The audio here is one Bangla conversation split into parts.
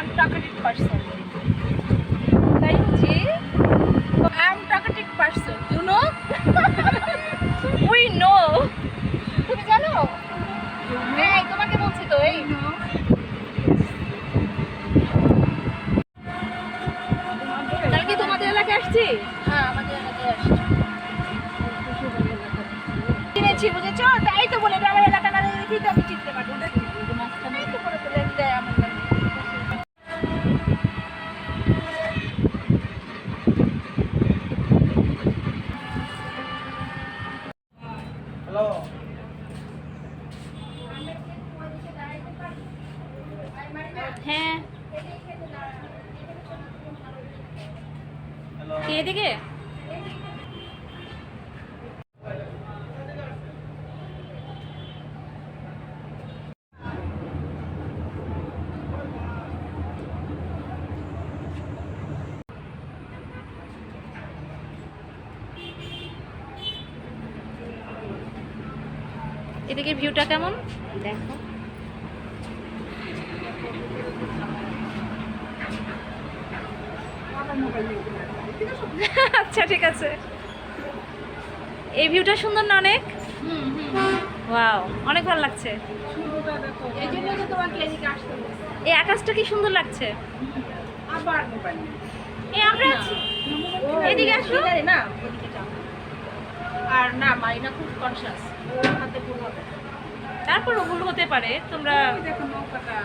Person. Thank you. I'm talkative person. You know? We know. তুমি জানো? এই তোমাকে বলছি তো, এই তাহলে কি তোমাদের এলাকায় আসছি হ্যাঁ আমাদের এলাকায় আসছি চিনেছি, বুঝেছ তাই তো বলে আমার এলাকা না দেখি তো আমি চিনতে পারব মাঝখানে তো করে তোলে দেয় আমার লাগে। হ্যালো হ্যাঁ। কে এদিকে? এদিকে ভিউটা কেমন? দেখো। আচ্ছা ঠিক আছে। এই ভিউটা সুন্দর না অনেক? ওয়াও অনেক ভালো লাগছে। এই আকাশটা কি সুন্দর লাগছে? আবার এই আমরা এদিকে আসো। না না মারিনা খুব কনসিয়াস ওর হাতে ভুল হবে। তারপরও ভুল হতে পারে তোমরা দেখো নৌকাটা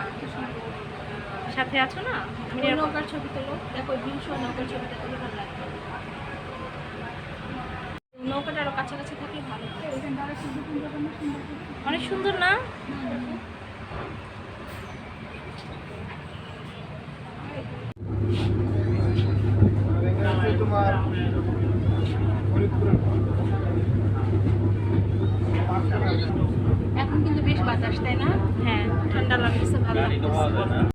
সাথে আছো না? আমি নৌকার ছবি তোলো। দেখো সহ নৌকার ছবিটা তুলে ভালো লাগবে নৌকাটা আরও কাছাকাছি থাকলে ভালো। অনেক সুন্দর না? তোমার ফরিদপুরের বাতাস তাই না? হ্যাঁ ঠান্ডা লাগতেছে ভালো